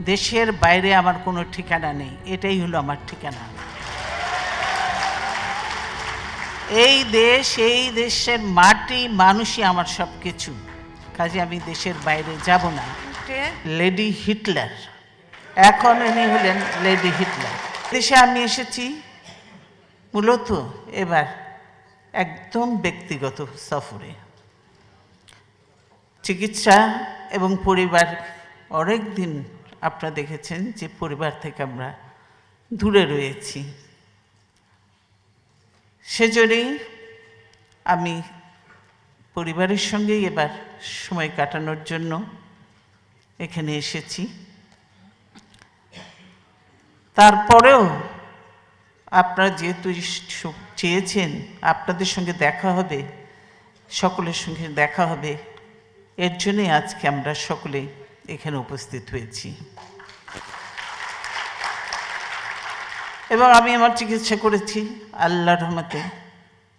দেশের বাইরে আমার কোনো ঠিকানা নেই। এটাই হলো আমার ঠিকানা। এই দেশ এই দেশের মাটি মানুষই আমার সব কিছু কাজে আমি দেশের বাইরে যাব না। Lady Hitler. এখন ইনি হলেন লেডি হিটলার। দেশে আমি এসেছি মূলত এবার একদম ব্যক্তিগত সফরে। চিকিৎসা এবং পরিবার অনেক দিন আপনারা দেখেছেন যে পরিবার থেকে আমরা দূরে রয়েছি। সেজন্যই আমি পরিবারের সঙ্গেই এবার সময় কাটানোর জন্য এখানে এসেছি। তারপরেও আপনারা যেহেতু চেয়েছেন আপনাদের সঙ্গে দেখা হবে, সকলের সঙ্গে দেখা হবে, এর জন্যই আজকে আমরা সকলে এখানে উপস্থিত হয়েছি। এবং আমি আমার চিকিৎসা করেছি। আল্লাহর রহমতে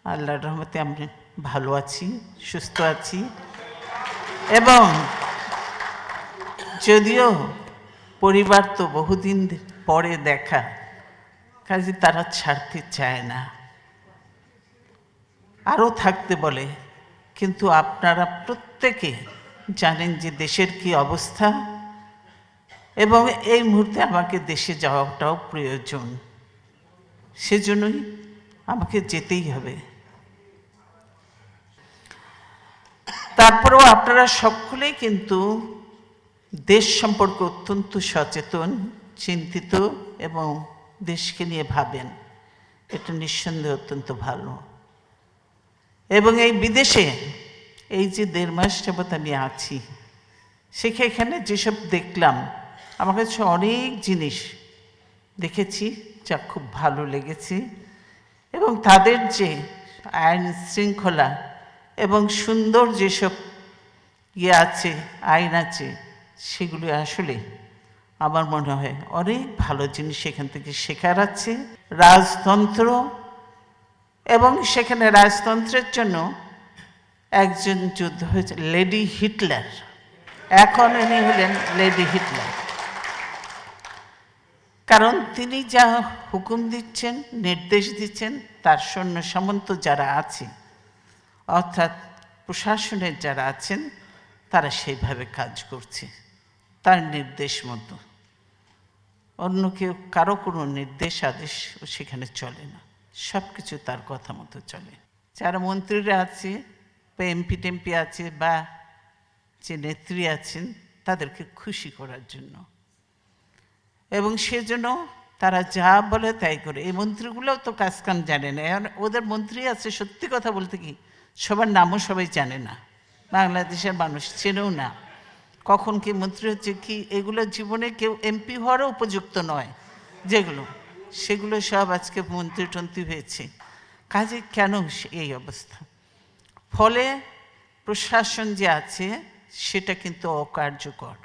আল্লাহর রহমতে আমি ভালো আছি, সুস্থ আছি। এবং যদিও পরিবার তো বহুদিন পরে দেখা, কাজে তারা ছাড়তে চায় না। আরও থাকতে বলে, কিন্তু আপনারা প্রত্যেকে জানেন যে দেশের কি অবস্থা? এবং এই মুহূর্তে আমাকে দেশে যাওয়াটাও প্রয়োজন। সেজন্যই আমাকে যেতেই হবে। তারপরেও আপনারা সকলেই কিন্তু দেশ সম্পর্কে অত্যন্ত সচেতন, চিন্তিত এবং দেশকে নিয়ে ভাবেন। এটা নিঃসন্দেহে অত্যন্ত ভালো। এবং এই বিদেশে এই যে দেড় মাস যাবৎ আমি আছি, সেখানে যেসব দেখলাম, আমার কাছে অনেক জিনিস দেখেছি যা খুব ভালো লেগেছে এবং তাদের যে আইন শৃঙ্খলা এবং সুন্দর যেসব ইয়ে আছে, আইন আছে, সেগুলি আসলে আমার মনে হয় অনেক ভালো জিনিস সেখান থেকে শেখার আছে। রাজতন্ত্র এবং সেখানে রাজতন্ত্রের জন্য একজন যুদ্ধ হয়েছে, লেডি হিটলার। এখন ইনি হলেন লেডি হিটলার। কারণ তিনি যা হুকুম দিচ্ছেন, নির্দেশ দিচ্ছেন, তার সৈন্য সামন্ত যারা আছে, অর্থাৎ প্রশাসনের যারা আছেন, তারা সেইভাবে কাজ করছে, তার নির্দেশ মতো। অন্য কেউ, কারও কোনো নির্দেশ, আদেশ সেখানে চলে না। সব কিছু তার কথা মতো চলে। যারা মন্ত্রীরা আছে বা এমপি টেমপি আছে বা যে নেত্রী আছেন, তাদেরকে খুশি করার জন্য। এবং সেজন্য তারা যা বলে তাই করে। এই মন্ত্রীগুলোও তো কাজ কাম জানে না। এখন ওদের মন্ত্রী আছে, সত্যি কথা বলতে কি, সবার নামও সবাই জানে না। বাংলাদেশের মানুষ চেনেও না। কখন কি মন্ত্রী হচ্ছে কি, এগুলো জীবনে কেউ এমপি হওয়ারও উপযুক্ত নয়। যেগুলো, সেগুলো সব আজকে মন্ত্রী টন্ত্রী হয়েছে। কাজে কেন এই অবস্থা? ফলে প্রশাসন যে আছে সেটা কিন্তু অকার্যকর।